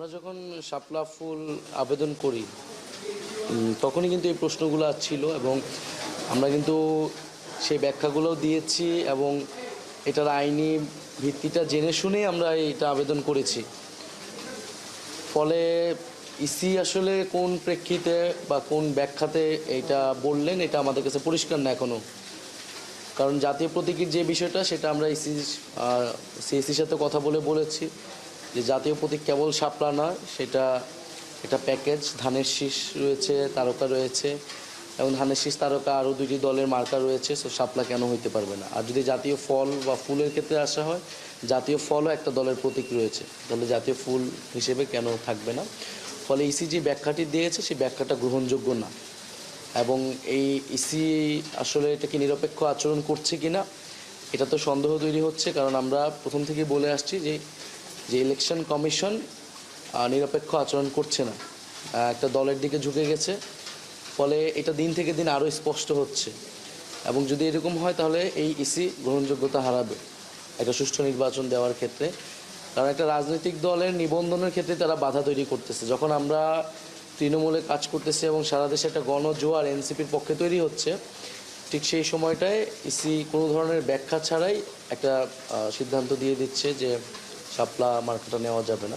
আমরা যখন শাপলা ফুল আবেদন করি তখনই কিন্তু এই প্রশ্নগুলো ছিল এবং আমরা কিন্তু সেই ব্যাখ্যাগুলোও দিয়েছি এবং এটার আইনি ভিত্তিটা জেনে শুনেই আমরা এটা আবেদন করেছি। ফলে ইসি আসলে কোন প্রেক্ষিতে বা কোন ব্যাখ্যাতে এটা বললেন, এটা আমাদের কাছে পরিষ্কার না এখনও কারণ জাতীয় প্রতীকীর যে বিষয়টা, সেটা আমরা ইসি সিএসির সাথে কথা বলে বলেছি। যে জাতীয় প্রতীক কেবল শাপলা না সেটা, এটা প্যাকেজ, ধানের শীষ রয়েছে, তারকা রয়েছে, এবং ধানের শীষ তারকা আরও দুইটি দলের মার্কা রয়েছে সো শাপলা কেন হইতে পারবে না? আর যদি জাতীয় ফল বা ফুলের ক্ষেত্রে আসা হয়, জাতীয় ফলও একটা দলের প্রতীক রয়েছে, তাহলে জাতীয় ফুল হিসেবে কেন থাকবে না? ফলে ইসি যে ব্যাখ্যাটি দিয়েছে, সেই ব্যাখ্যাটা গ্রহণযোগ্য না। এবং এই ইসি আসলে এটাকে নিরপেক্ষ আচরণ করছে কিনা, এটা তো সন্দেহ তৈরি হচ্ছে, কারণ আমরা প্রথম থেকেই বলে আসছি যে যে ইলেকশন কমিশন নিরপেক্ষ আচরণ করছে না। একটা দলের দিকে ঝুঁকে গেছে। ফলে এটা দিন থেকে দিন আরও স্পষ্ট হচ্ছে। এবং যদি এরকম হয়, তাহলে এই ইসি গ্রহণযোগ্যতা হারাবে। একটা সুষ্ঠু নির্বাচন দেওয়ার ক্ষেত্রে। কারণ একটা রাজনৈতিক দলের নিবন্ধনের ক্ষেত্রে তারা বাধা তৈরি করতেছে। যখন আমরা তৃণমূলে কাজ করতেছি এবং সারা দেশে একটা গণজোয়ার এনসিপির পক্ষে তৈরি হচ্ছে, ঠিক সেই সময়টায় ইসি কোনো ধরনের ব্যাখ্যা ছাড়াই একটা সিদ্ধান্ত দিয়ে দিচ্ছে যে শাপলা মার্কেটে নেওয়া যাবে না।